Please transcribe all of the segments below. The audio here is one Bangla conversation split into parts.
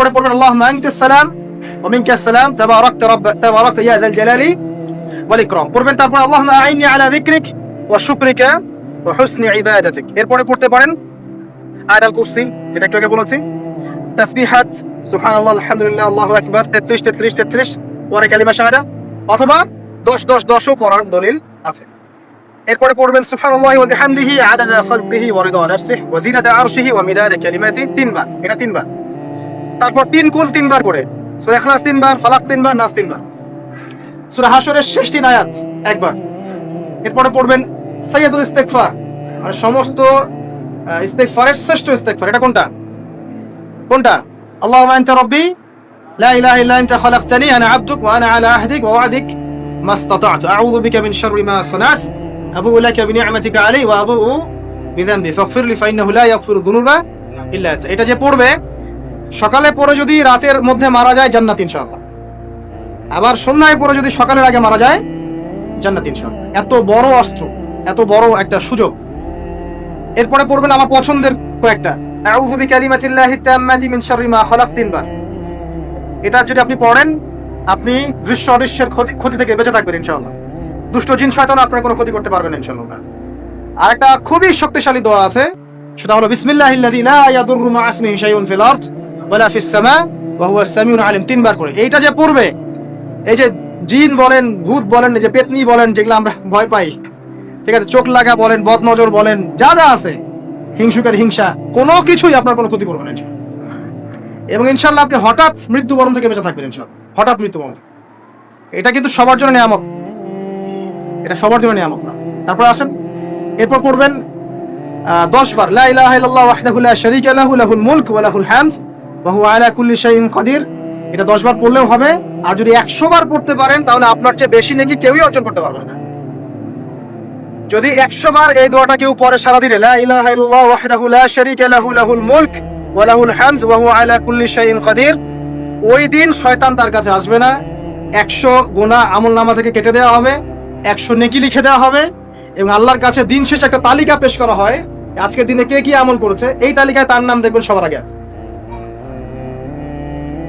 এরপরে পড়বেন, আল্লাহুম্মা আনতাস সালাম ওয়া মিনকাস সালাম, তাবারাকতা রাব্ব, তাবারাকতা, ইয়া যাল জালালি ওয়াল ইকরাম। পড়বেন তারপর, আল্লাহুম্মা আইনি আলা যিকরিক ওয়া শুকরিকা ওয়া হুসনি ইবাদাতিক। এরপরে পড়তে পারেন আয়াতুল কুরসি, যেটা একটু আগে বলেছি। তাসবিহাত, সুবহানাল্লাহ, আলহামদুলিল্লাহ, আল্লাহু আকবার 33 33 33 পরে কালিমা শাহাদা, অথবা 10 10 10 ও পড়ার দলিল আছে। এরপরে পড়বেন, সুবহানাল্লাহি ওয়া বিহামদিহি আদাদা খালকিহি ওয়া রিদা নাফসিহি ওয়া জিনাতা আরশিহি ওয়া মিদাদা কালিমাতি তিনবার। এটা তিনবার। তারপর তিন কুল তিনবার করে সূরা ইখলাস তিনবার ফালাক তিনবার নাস তিনবার সূরা হাশরের শেষ তিন আয়াত একবার এরপরে পড়বেন সাইয়্যিদুল ইস্তিগফার মানে সমস্ত আহ, ইস্তিগফারের শ্রেষ্ঠ ইস্তিগফার এটা কোনটা কোনটা আল্লাহুম্মা আনতা রাব্বি লা ইলাহা ইল্লা আনতা খালাকতানি আনা আবদুক ওয়া আনা আলা আহদিক ওয়া ওয়াদিক ما استطعت أعوذ بك من شر ما صنعت أبوء لك بنعمتك علي وأبوء بذنبي فاغفر لي فإنه لا يغفر الذنوب إلا أنت এটা যে পড়বে সকালে পরে যদি রাতের মধ্যে মারা যায়, জান্নাত ইনশাআল্লাহ। আবার সন্ধ্যায় পরে যদি সকালের আগে মারা যায়, জান্নাত ইনশাআল্লাহ। এত বড় অস্ত্র, এত বড় একটা সুযোগ। এরপরে পড়বেন আমার পছন্দের কয়েকটা। আউযু বিকালিমাতিল্লাহি তাম্মাতি মিন শাররি মা খালাক তিনবার। এটা যদি আপনি পড়েন, আপনি দৃশ্য অদৃশ্যের ক্ষতি ক্ষতি থেকে বেঁচে থাকবেন ইনশাআল্লাহ। দুষ্ট জিন শয়তান আপনার কোনো ক্ষতি করতে পারবেন ইনশাআল্লাহ। আর একটা খুবই শক্তিশালী দোয়া আছে, সেটা হলো, বিসমিল্লাহিল্লাযী লা ইয়াদুররু মা ইসমিহি শাইউন ফিল আরদ। ওয়ালা ফিস সামা, ওয়া হুয়া আলিম, তিনবার করে। এইটা যে পড়বে, এই যে জিন বলেন, ভূত বলেন যে পেতনি বলেন, যেগুলো আমরা ভয় পাই, ঠিক আছে, চোখ লাগা বলেন, বদনজর বলেন, যা যা আছে, হিংসুকের হিংসা, কোনো কিছুই আপনার কোনো ক্ষতি করবে এবং ইনশাল্লাহ আপনি হঠাৎ মৃত্যুবরণ থেকে বেঁচে থাকবেন ইনশাল্লাহ হঠাৎ মৃত্যুবরণ এটা কিন্তু সবার জন্য নিয়ামত। এটা সবার জন্য নিয়ামত না। তারপর আসেন, এরপর পড়বেন দশ বার, লা ইলাহা ইল্লাল্লাহ ওয়াহদাহু লা শারীকা লাহু, লাহুল মুলক ওয়া লাহুল হুয়া আলা কুল্লি শাইইন কাদির। এটা দশ বার পড়লেও হবে। আর যদি একশো বার পড়তে পারেন, তাহলে আপনার চেয়ে বেশি নাকি কেউই অর্জন করতে পারবে না। যদি একশো বার এই দোয়াটা কেউ পরে সারাদিনে, লা ইলাহা ইল্লাল্লাহ ওয়াহদাহু লা শারীকা লাহু, লাহুল মুলক ওয়া লাহুল হামদ ওয়া হুয়া আলা কুল্লি শাইইন ওই দিন শয়তান তার কাছে আসবে না। একশো গুণা আমল নামা থেকে কেটে দেওয়া হবে। একশো নেকি লিখে দেওয়া হবে। এবং আল্লাহর কাছে দিন শেষে একটা তালিকা পেশ করা হয়। আজকের দিনে কে কি আমল করেছে? এই তালিকায় তার নাম দেখবেন সবার আগে আছে।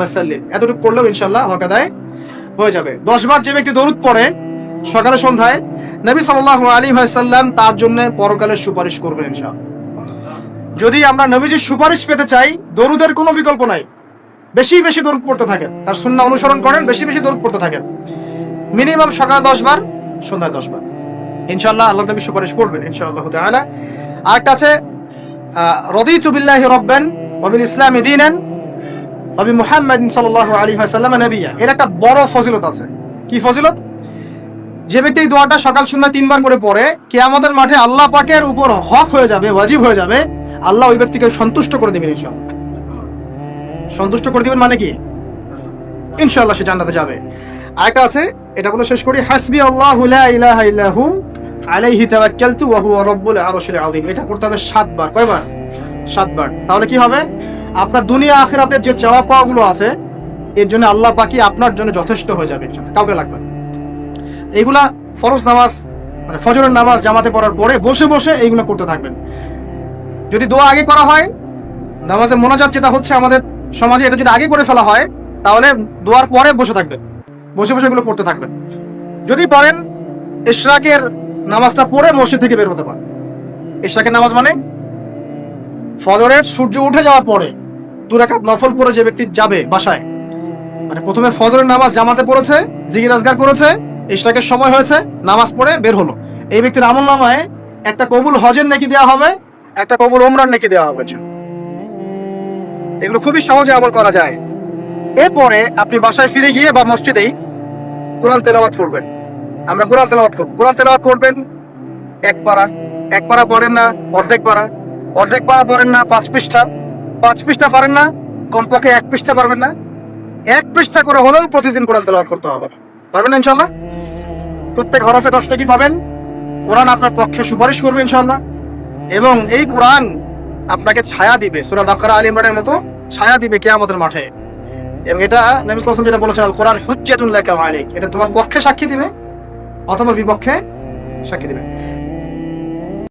ওয়া সাল্লিম এতটুকু পড়লেও ইনশাল্লাহ হক আদায় হয়ে যাবে। দশ বার যে ব্যক্তি দরুদ পড়ে, সকালে সন্ধ্যায়, নবী সাল্লাল্লাহু আলী ওয়াসাল্লাম তার জন্য পরকালে সুপারিশ করবেন ইনশাআল্লাহ। যদি আমরা নবীজির সুপারিশ পেতে চাই, দরুদের কোনো বিকল্প নাই। বেশি বেশি দরুদ পড়তে থাকেন। তার সুন্না অনুসরণ করেন, বেশি বেশি দরুদ পড়তে থাকেন। মিনিমাম সকালে দশ বার, সন্ধ্যায় দশ বার। ইনশাআল্লাহ আল্লাহ নবী সুপারিশ করবেন ইনশাআল্লাহ তাআলা। আরেকটা আছে রদিতু বিল্লাহি রব্বান ওয়া বিল ইসলামি দীনান ওয়া বি মুহাম্মাদিন সাল্লাল্লাহু আলাইহি ওয়াসাল্লাম নবিয়্যা এর একটা বড় ফজিলত আছে। কি ফজিলত? যে ব্যক্তি এই দোয়াটা সকাল সন্ধ্যা তিনবার করে পড়ে, কিয়ামতের মাঠে আল্লাহ পাকের উপর হক হয়ে যাবে, ওয়াজিব হয়ে যাবে, আল্লাহ ওই ব্যক্তিকে সন্তুষ্ট করে দেবেন ইনশাআল্লাহ। সন্তুষ্ট করে দিবেন মানে কি? ইনশাআল্লাহ সে জান্নাতে যাবে। আরেকটা আছে, এটা বলে শেষ করি, হাসবি আল্লাহু লা ইলাহা ইল্লাহু আলাইহি তাওয়াক্কালতু ওয়া হুয়া রাব্বুল আরশিল আযীম। এটা করতে হবে সাতবার। কয়বার? সাতবার। তাহলে কি হবে? আপনার দুনিয়া আখেরাতের যে চাওয়া পাওয়া গুলো আছে, এর জন্য আল্লাহ পাকি আপনার জন্য যথেষ্ট হয়ে যাবে কাউকে লাগবে এইগুলা ফরজ নামাজ মানে ফজরের নামাজ জামাতে পড়ার পরে বসে বসে এইগুলো করতে থাকবেন। যদি দোয়া আগে করা হয়, নামাজে মোনাজাত যেটা হচ্ছে আমাদের সমাজে, এটা যদি আগে করে ফেলা হয়, তাহলে দোয়ার পরে বসে থাকবেন। বসে বসে এগুলো পড়তে থাকবেন। যদি পারেন ইশরাকের নামাজটা পড়ে মসজিদ থেকে বের হতে পারেন। ইশরাকের নামাজ মানে? ফজরের সূর্য উঠে যাওয়ার পরে দু রাকাত নফল পরে যে ব্যক্তি যাবে বাসায় মানে প্রথমে ফজরের নামাজ জামাতে পড়েছে জিগির আজগার করেছে, ইশরাকের সময় হয়েছে, নামাজ পড়ে বের হলো। এই ব্যক্তির আমল নামায় একটা কবুল হজের নাকি দেওয়া হবে, একটা কবুল ওমরান নাকি দেওয়া হবে। এগুলো খুবই সহজে আমল করা যায়। এরপরে আপনি বাসায় ফিরে গিয়ে বা মসজিদেই কোরআন তেলাওয়াত করবেন। আমরা কোরআন তেলাওয়াত করব। কোরআন তেলাওয়াত করবেন, এক পারা এক পারা পড়েন না, অর্ধেক পারা। অর্ধেক পারা পড়েন না, পাঁচ পৃষ্ঠা। পাঁচ পৃষ্ঠা পারেন না, কমপক্ষে এক পৃষ্ঠা পারবেন না। এক পৃষ্ঠা করে হলেও প্রতিদিন কোরআন তেলাওয়াত করতে হবে। পারবেন ইনশাআল্লাহ? প্রত্যেক হরফে দশটা কি পাবেন? কোরআন আপনার পক্ষে সুপারিশ করবে ইনশাআল্লাহ। এবং এই কোরআন আপনাকে ছায়া দিবে, সূরা বাকারা আলী ইমরানের মতো ছায়া দিবে কিয়ামতের মাঠে। এবং এটা নবী ওয়াসাল্লাম যেটা বলেছেন আল কোরআন হুজ্জাতুন লাকা আলাইক এটা তোমার পক্ষে সাক্ষী দিবে, অথবা বিপক্ষে সাক্ষী দিবে।